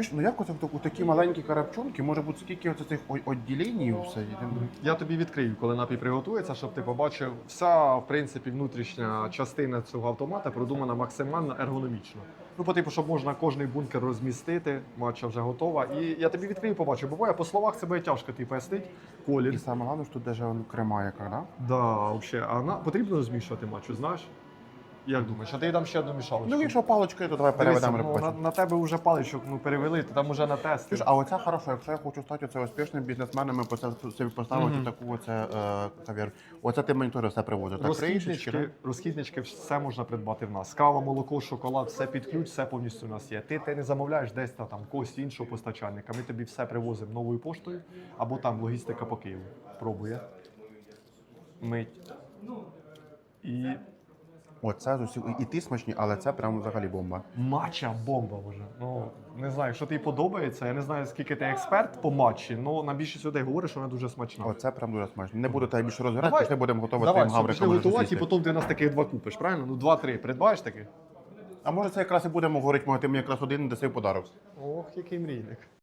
Чуєш, ну як оце у такі маленькі карапчунки може бути скільки оце цих відділень все. Я тобі відкрию, коли напій приготується, щоб ти побачив, вся в принципі внутрішня частина цього автомата продумана максимально ергономічно. Ну, по типу, щоб можна кожний бункер розмістити, матча вже готова. І я тобі відкрию, побачу. Буває, по словах себе тяжко ти пояснить. І саме головне, що тут он крема яка, да? Да, вообще. А на потрібно розмішувати матчу, знаєш? Як думаєш, а ти дам ще одну мішалочку? Ну, якщо паличкою, то давай Дивися, переведемо. ну, на, на тебе вже паличок ну, перевели, ти там вже на тест. Чуєш, а оця хороша, якщо я хочу стати оце успішним бізнесменом і посе- собі поставити Мгм. таку оце е, кав'яр. Оце ти мені теж все привозиш. Так Розхіднички, все можна придбати в нас. Кава, молоко, шоколад, все під ключ, все повністю у нас є. Ти, ти не замовляєш десь та, там когось іншого постачальника. Ми тобі все привозимо новою поштою або там логістика по Києву. Пробує. Мить. І Оце з усіх. І ті смачні, але це прям взагалі бомба. матча бомба вже. Ну не знаю, що тобі подобається. Я не знаю, скільки ти експерт по матчі, але на більшість людей говориш, що вона дуже смачна. Оце прям дуже смачно. Не буду тебе більше розбирати, Давай. пішли будемо готувати Давай, все, пішли готувати, і потім ти нас таких два купиш, правильно? Ну, два-три. Придбаєш таких? А може це якраз і будемо говорити, може ти мені якраз один даси в подарок. Ох, який мрійник.